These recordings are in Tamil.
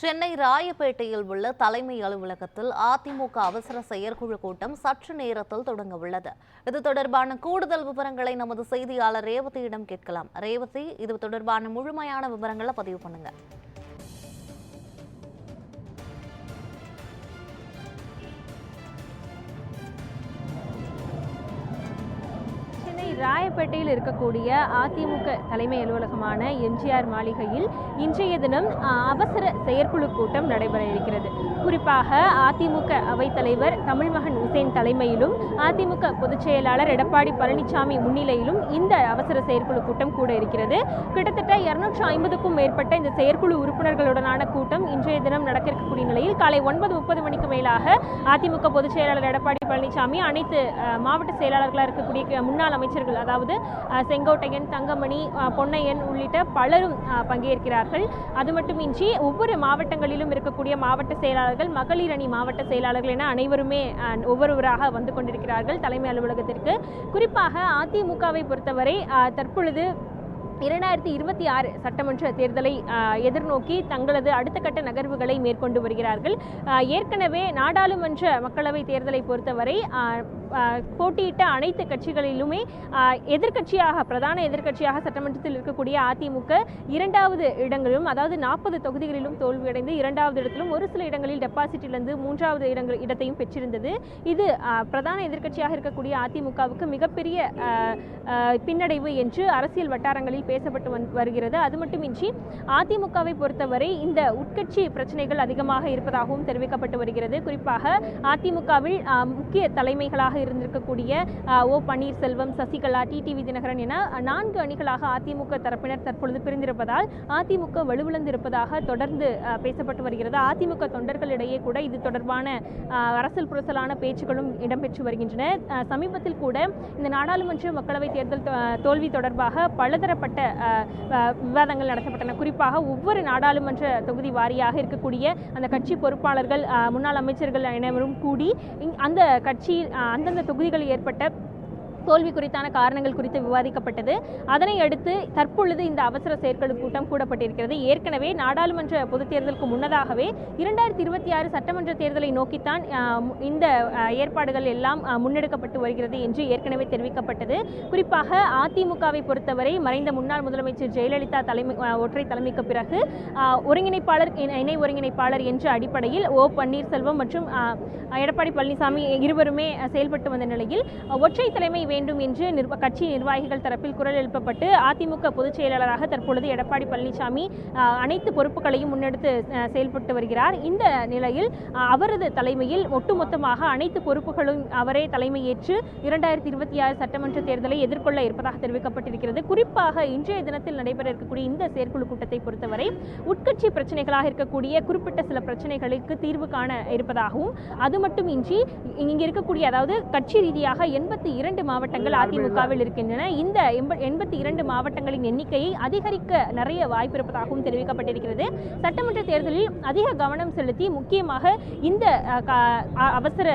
சென்னை ராயப்பேட்டையில் உள்ள தலைமை அலுவலகத்தில் அதிமுக அவசர செயற்குழு கூட்டம் சற்று நேரத்தில் தொடங்க உள்ளது. இது தொடர்பான கூடுதல் விவரங்களை நமது செய்தியாளர் ரேவதியிடம் கேட்கலாம். ரேவதி இது தொடர்பான முழுமையான விவரங்களை பதிவு பண்ணுங்க. ராயப்பேட்டையில் இருக்கக்கூடிய அதிமுக தலைமை அலுவலகமான எம்ஜிஆர் மாளிகையில் இன்றைய தினம் அவசர செயற்குழு கூட்டம் நடைபெற இருக்கிறது. குறிப்பாக அதிமுக அவைத்தலைவர் தமிழ்மகன் உசேன் தலைமையிலும் அதிமுக பொதுச் செயலாளர் எடப்பாடி பழனிசாமி முன்னிலையிலும் இந்த அவசர செயற்குழு கூட்டம் கூட இருக்கிறது. கிட்டத்தட்ட இருநூற்று ஐம்பதுக்கும் மேற்பட்ட இந்த செயற்குழு உறுப்பினர்களுடனான கூட்டம் இன்றைய தினம் நடக்க இருக்கக்கூடிய நிலையில் காலை ஒன்பது முப்பது மணிக்கு மேலாக அதிமுக பொதுச் செயலாளர் எடப்பாடி பழனிசாமி அனைத்து மாவட்ட செயலாளர்களாக இருக்கக்கூடிய முன்னாள் அமைச்சர்கள் அதாவது செங்கோட்டையன் தங்கமணி பொன்னையன் உள்ளிட்ட பலரும் பங்கேற்கிறார்கள். அது மட்டுமின்றி ஒவ்வொரு மாவட்டங்களிலும் இருக்கக்கூடிய மாவட்ட செயலாளர்கள் மகளிர் அணி மாவட்ட செயலாளர்கள் என அனைவருமே ஒவ்வொருவராக வந்து கொண்டிருக்கிறார்கள் தலைமை அலுவலகத்திற்கு. குறிப்பாக அதிமுகவை பொறுத்தவரை தற்பொழுது இரண்டாயிரத்தி இருபத்தி ஆறு சட்டமன்ற தேர்தலை எதிர்நோக்கி தங்களது அடுத்த கட்ட நகர்வுகளை மேற்கொண்டு வருகிறார்கள். ஏற்கனவே நாடாளுமன்ற மக்களவை தேர்தலை பொறுத்தவரை போட்டியிட்ட அனைத்து கட்சிகளிலுமே எதிர்கட்சியாக எதிர்க்கட்சியாக பிரதான எதிர்க்கட்சியாக சட்டமன்றத்தில் இருக்கக்கூடிய அதிமுக இரண்டாவது இடங்களிலும் அதாவது நாற்பது தொகுதிகளிலும் தோல்வியடைந்து இரண்டாவது இடத்திலும் ஒரு சில இடங்களில் டெபாசிட் இழந்து மூன்றாவது இடங்கள் இடத்தையும் பெற்றிருந்தது. இது பிரதான எதிர்க்கட்சியாக இருக்கக்கூடிய அதிமுகவுக்கு மிகப்பெரிய பின்னடைவு என்று அரசியல் வட்டாரங்களில் பேசப்பட்டு வந் வருகிறது. அது மட்டுமின்றி அதிமுகவை பொறுத்தவரை இந்த உட்கட்சி பிரச்சனைகள் அதிகமாக இருப்பதாகவும் தெரிவிக்கப்பட்டு வருகிறது. குறிப்பாக அதிமுகவில் முக்கிய தலைமைகளாக இருந்திருக்கக்கூடிய ஓ பன்னீர்செல்வம் சசிகலா டிடிவி தினகரன் என நான்கு அணிகளாக அதிமுக தரப்பினர் தற்பொழுது பிரிந்திருப்பதால் அதிமுக வலுவிழந்திருப்பதாக தொடர்ந்து பேசப்பட்டு வருகிறது. அதிமுக தொண்டர்களிடையே கூட இது தொடர்பான அரசல் அரசியல் புரசலான பேச்சுக்களும் இடம்பெற்று வருகின்றன. சமீபத்தில் கூட இந்த நாடாளுமன்ற மக்களவை தேர்தல் தோல்வி தொடர்பாக பலதரப்பட்ட ஆஹ், விவாதங்கள் நடத்தப்பட்டன. குறிப்பாக ஒவ்வொரு நாடாளுமன்ற தொகுதி வாரியாக இருக்கக்கூடிய அந்த கட்சி பொறுப்பாளர்கள் முன்னாள் அமைச்சர்கள் அனைவரும் கூடி இங்- அந்த கட்சி அந்தந்த தொகுதிகளில் ஏற்பட்ட தோல்வி குறித்தான காரணங்கள் குறித்து விவாதிக்கப்பட்டது. அதனை அடுத்து தற்பொழுது இந்த அவசர செயற்குழு கூட்டம் கூடப்பட்டிருக்கிறது. ஏற்கனவே நாடாளுமன்ற பொதுத் தேர்தலுக்கு முன்னதாகவே இரண்டாயிரத்தி இருபத்தி ஆறு சட்டமன்ற தேர்தலை நோக்கித்தான் இந்த ஏற்பாடுகள் எல்லாம் முன்னெடுக்கப்பட்டு வருகிறது என்று ஏற்கனவே தெரிவிக்கப்பட்டது. குறிப்பாக அதிமுகவை பொறுத்தவரை மறைந்த முன்னாள் முதலமைச்சர் ஜெயலலிதா தலைமை ஒற்றை தலைமைக்கு பிறகு ஒருங்கிணைப்பாளர் இணை இணை ஒருங்கிணைப்பாளர் என்ற அடிப்படையில் ஓ பன்னீர்செல்வம் மற்றும் எடப்பாடி பழனிசாமி இருவருமே செயல்பட்டு வந்த நிலையில் ஒற்றை தலைமை வேண்டும் என்று நிர்வ- கட்சி நிர்வாகிகள் தரப்பில் குரல் எழுப்பப்பட்டு அதிமுக பொதுச் செயலாளராக தற்பொழுது எடப்பாடி பழனிசாமி அனைத்து பொறுப்புகளையும் முன்னெடுத்து செயல்பட்டு வருகிறார். இந்த நிலையில் அவரது தலைமையில் ஒட்டுமொத்தமாக அனைத்து பொறுப்புகளும் அவரே தலைமையேற்று இரண்டாயிரத்தி இருபத்தி ஆறு சட்டமன்ற தேர்தலை எதிர்கொள்ள இருப்பதாக தெரிவிக்கப்பட்டிருக்கிறது. குறிப்பாக இன்றைய தினத்தில் நடைபெற இருக்கக்கூடிய இந்த செயற்குழு கூட்டத்தை பொறுத்தவரை உட்கட்சி பிரச்சனைகளாக இருக்கக்கூடிய குறிப்பிட்ட சில பிரச்சனைகளுக்கு தீர்வு காண இருப்பதாகவும் அது மட்டுமின்றி இங்கு இருக்கக்கூடிய அதாவது கட்சி ரீதியாக எண்பத்தி இரண்டு மாவட்ட மாவட்டங்கள் அதிமுகவில் இருக்கின்றன. இந்த எண்பத்தி இரண்டு மாவட்டங்களின் எண்ணிக்கையை அதிகரிக்க நிறைய வாய்ப்பு இருப்பதாகவும் தெரிவிக்கப்பட்டிருக்கிறது. சட்டமன்ற தேர்தலில் அதிக கவனம் செலுத்தி முக்கியமாக இந்த அவசர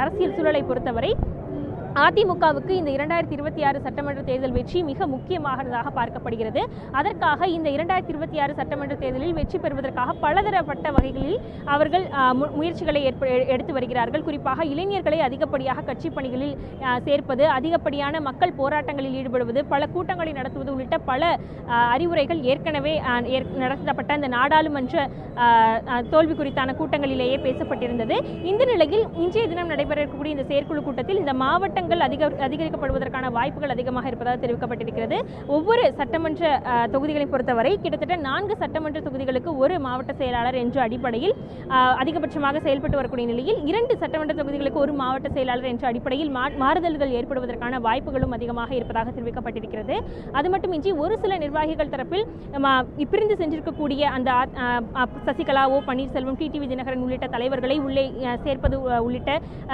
அரசியல் சூழலை பொறுத்தவரை அதிமுகவுக்கு இந்த இரண்டாயிரத்தி இருபத்தி ஆறு சட்டமன்ற தேர்தல் வெற்றி மிக முக்கியமானதாக பார்க்கப்படுகிறது. அதற்காக இந்த இரண்டாயிரத்தி இருபத்தி ஆறு சட்டமன்ற தேர்தலில் வெற்றி பெறுவதற்காக பலதரப்பட்ட வகைகளில் அவர்கள் முயற்சிகளை எடுத்து வருகிறார்கள். குறிப்பாக இளைஞர்களை அதிகப்படியாக கட்சி பணிகளில் சேர்ப்பது அதிகப்படியான மக்கள் போராட்டங்களில் ஈடுபடுவது பல கூட்டங்களை நடத்துவது உள்ளிட்ட பல அறிவுரைகள் ஏற்கனவே ஏற்- நடத்தப்பட்ட இந்த நாடாளுமன்ற தோல்வி குறித்தான கூட்டங்களிலேயே பேசப்பட்டிருந்தது. இந்த நிலையில் இன்றைய தினம் நடைபெறக்கூடிய இந்த செயற்குழு கூட்டத்தில் இந்த மாவட்ட கூட்டங்கள் அதிக அதிகரிக்கப்படுவதற்கான வாய்ப்புகள் அதிகமாக இருப்பதாக தெரிவிக்கப்பட்டிருக்கிறது. ஒவ்வொரு சட்டமன்ற தொகுதிகளை பொறுத்தவரை கிட்டத்தட்ட நான்கு சட்டமன்ற தொகுதிகளுக்கு ஒரு மாவட்ட செயலாளர் என்ற அடிப்படையில் அதிகபட்சமாக செயல்பட்டு வரக்கூடிய நிலையில் இரண்டு சட்டமன்ற தொகுதிகளுக்கு ஒரு மாவட்ட செயலாளர் என்ற அடிப்படையில் மா- மாறுதல்கள் ஏற்படுவதற்கான வாய்ப்புகளும் அதிகமாக இருப்பதாக தெரிவிக்கப்பட்டிருக்கிறது. அது மட்டுமின்றி ஒரு சில நிர்வாகிகள் தரப்பில் பிரிந்து சென்றிருக்கக்கூடிய அந்த ஆ- ஆ- சசிகலா ஓ பன்னீர்செல்வம் டிடிவி தினகரன் உள்ளிட்ட தலைவர்களை உள்ளே சேர்ப்பது உள்ளிட்ட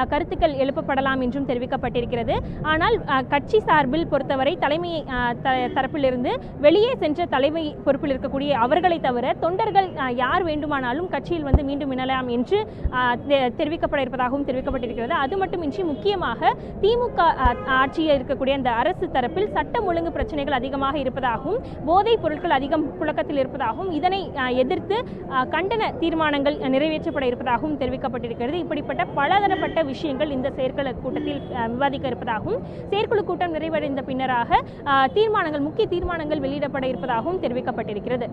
கருத்துக்கள் எழுப்பப்படலாம் என்றும் தெரிவிக்கப்பட்டு தெரிவிக்கப்பட்டிருக்கிறது ஆனால் கட்சி சார்பில் பொறுத்தவரை தலைமை தரப்பிலிருந்து வெளியே சென்ற தலைமை பொறுப்பில் இருக்கக்கூடிய அவர்களை தவிர தொண்டர்கள் யார் வேண்டுமானாலும் கட்சியில் வந்து மீண்டும் இணலாம் என்று தெரிவிக்கப்பட இருப்பதாகவும் தெரிவிக்கப்பட்டிருக்கிறது. அது மட்டுமின்றி முக்கியமாக திமுக ஆட்சியில் இருக்கக்கூடிய அந்த அரசு தரப்பில் சட்டம் ஒழுங்கு பிரச்சனைகள் அதிகமாக இருப்பதாகவும் போதைப் பொருட்கள் அதிகம் புழக்கத்தில் இருப்பதாகவும் இதனை எதிர்த்து கண்டன தீர்மானங்கள் நிறைவேற்றப்பட இருப்பதாகவும் தெரிவிக்கப்பட்டிருக்கிறது. இப்படிப்பட்ட பலதரப்பட்ட விஷயங்கள் இந்த செயற்குழு கூட்டத்தில் விவாதிக்கப்பட்டது விவாதிக்க இருப்பதாகவும் செயற்குழு கூட்டம் நிறைவடைந்த பின்னராக தீர்மானங்கள் முக்கிய தீர்மானங்கள் வெளியிடப்பட இருப்பதாகவும் தெரிவிக்கப்பட்டிருக்கிறது.